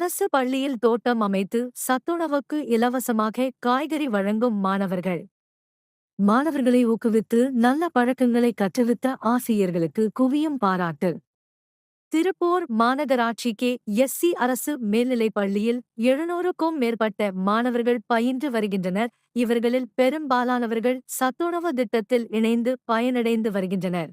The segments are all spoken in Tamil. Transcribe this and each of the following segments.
அரசு பள்ளியில் தோட்டம் அமைத்து சத்துணவுக்கு இலவசமாக காய்கறி வழங்கும் மாணவர்கள். மாணவர்களை ஊக்குவித்து நல்ல பழக்கங்களை கற்றுவித்த ஆசிரியர்களுக்கு குவியும் பாராட்டு. திருப்பூர் மாநகராட்சிக்கே எஸ்சி அரசு மேல்நிலைப் பள்ளியில் எழுநூறுக்கும் மேற்பட்ட மாணவர்கள் பயின்று வருகின்றனர். இவர்களில் பெரும்பாலானவர்கள் சத்துணவு திட்டத்தில் இணைந்து பயனடைந்து வருகின்றனர்.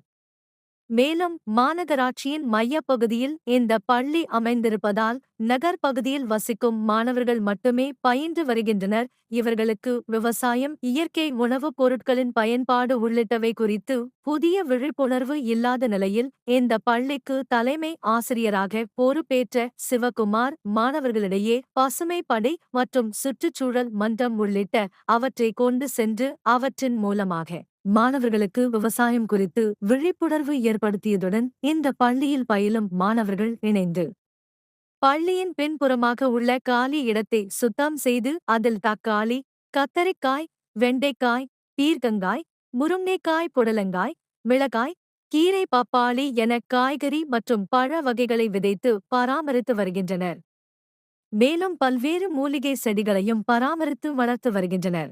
மேலும் மாநகராட்சியின் மையப்பகுதியில் இந்த பள்ளி அமைந்திருப்பதால் நகர் பகுதியில் வசிக்கும் மாணவர்கள் மட்டுமே பயின்று வருகின்றனர். இவர்களுக்கு விவசாயம் இயற்கை உணவுப் பொருட்களின் பயன்பாடு உள்ளிட்டவை குறித்து புதிய விழிப்புணர்வு இல்லாத நிலையில் இந்த பள்ளிக்கு தலைமை ஆசிரியராக பொறுப்பேற்ற சிவகுமார் மாணவர்களிடையே பசுமை படை மற்றும் சுற்றுச்சூழல் மன்றம் உள்ளிட்ட அவற்றை கொண்டு சென்று அவற்றின் மூலமாக மாணவர்களுக்கு விவசாயம் குறித்து விழிப்புணர்வு ஏற்படுத்தியதுடன் இந்த பள்ளியில் பயிலும் மாணவர்கள் இணைந்து பள்ளியின் பின்புறமாக உள்ள காலி இடத்தை சுத்தம் செய்து அதில் தக்காளி கத்தரிக்காய் வெண்டைக்காய் பீர்க்கங்காய் முருங்கைக்காய் புடலங்காய் மிளகாய் கீரை பப்பாளி என காய்கறி மற்றும் பழ வகைகளை விதைத்து பராமரித்து வருகின்றனர். மேலும் பல்வேறு மூலிகை செடிகளையும் பராமரித்து வளர்த்து வருகின்றனர்.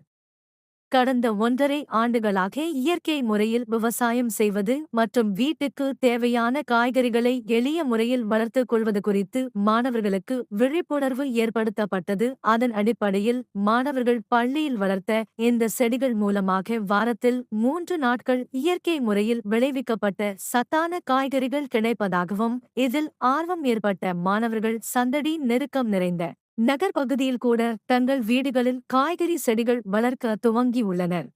கடந்த ஒன்றரை ஆண்டுகளாக இயற்கை முறையில் விவசாயம் செய்வது மற்றும் வீட்டுக்கு தேவையான காய்கறிகளை எளிய முறையில் வளர்த்துக் கொள்வது குறித்து மாணவர்களுக்கு விழிப்புணர்வு ஏற்படுத்தப்பட்டது. அதன் அடிப்படையில் மாணவர்கள் பள்ளியில் வளர்த்த இந்த செடிகள் மூலமாக வாரத்தில் மூன்று நாட்கள் இயற்கை முறையில் விளைவிக்கப்பட்ட சத்தான காய்கறிகள் கிடைப்பதாகவும் இதில் ஆர்வம் ஏற்பட்ட மாணவர்கள் சந்தடி நெருக்கம் நிறைந்த நகர்பகுதியில் கூட தங்கள் வீடுகளில் காய்கறி செடிகள் வளர்க்க துவங்கியுள்ளனர்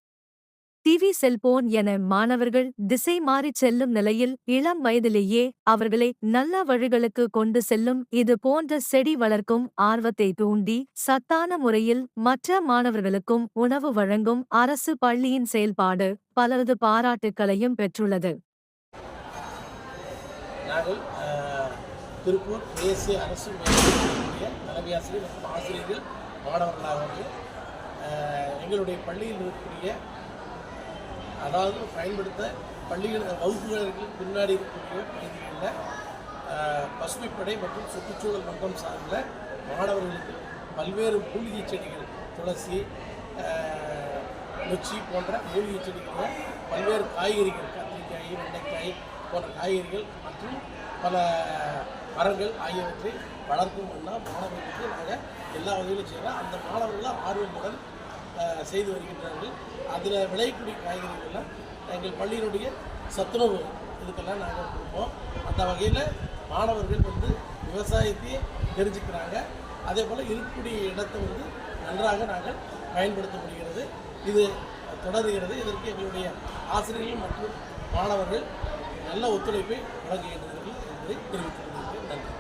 டிவி செல்போன் என மாணவர்கள் திசை மாறிச் செல்லும் நிலையில் இளம் வயதிலேயே அவர்களை நல்ல வழிகளுக்கு கொண்டு செல்லும் இது போன்ற செடி வளர்க்கும் ஆர்வத்தை தூண்டி சத்தான முறையில் மற்ற மாணவர்களுக்கும் உணவு வழங்கும் அரசு பள்ளியின் செயல்பாடு பலரது பாராட்டுக்களையும் பெற்றுள்ளது. திருப்பூர் தேசிய அரசு மேல்நிலைப்பள்ளியுடைய தலைமை ஆசிரியர் மற்றும் ஆசிரியர்கள் மாணவர்களாக வந்து எங்களுடைய பள்ளியில் இருக்கக்கூடிய அதாவது பயன்படுத்த பள்ளிகள் வகுப்புகளுக்கு பின்னாடி இருக்கக்கூடிய பகுதிகளில் பசுமைப்படை மற்றும் சுற்றுச்சூழல் மன்றம் சார்ந்த மாணவர்களுக்கு பல்வேறு மூலிகை செடிகள் துளசி அஹ், நொச்சி போன்ற மூலிகை செடிகளை பல்வேறு காய்கறிகள் கத்திரிக்காய் வெண்டைக்காய் போன்ற காய்கறிகள் மற்றும் பல மரங்கள் ஆகியவற்றை வளர்க்கும் வண்ணம் மாணவர்களுக்கு நாங்கள் எல்லா வகையிலும் செய்கிறோம் அந்த மாணவர்கள் ஆர்வமுடன் செய்து வருகின்றார்கள். அதில் விளையக்கூடிய காய்கறிகள்லாம் எங்கள் பள்ளியினுடைய சத்துணவு இதுக்கெல்லாம் நாங்கள் கொடுப்போம். அந்த வகையில் மாணவர்கள் வந்து விவசாயத்தையே தெரிஞ்சுக்கிறாங்க. அதே போல் இருக்கக்கூடிய இடத்தை வந்து நன்றாக நாங்கள் பயன்படுத்த முடிகிறது. இது தொடர்கிறது. இதற்கு எங்களுடைய ஆசிரியர்கள் மற்றும் மாணவர்கள் நல்ல ஒத்துழைப்பை வழங்குகின்றனர் என்பதை தெரிவித்துக் கொள்கிறேன். நன்றி.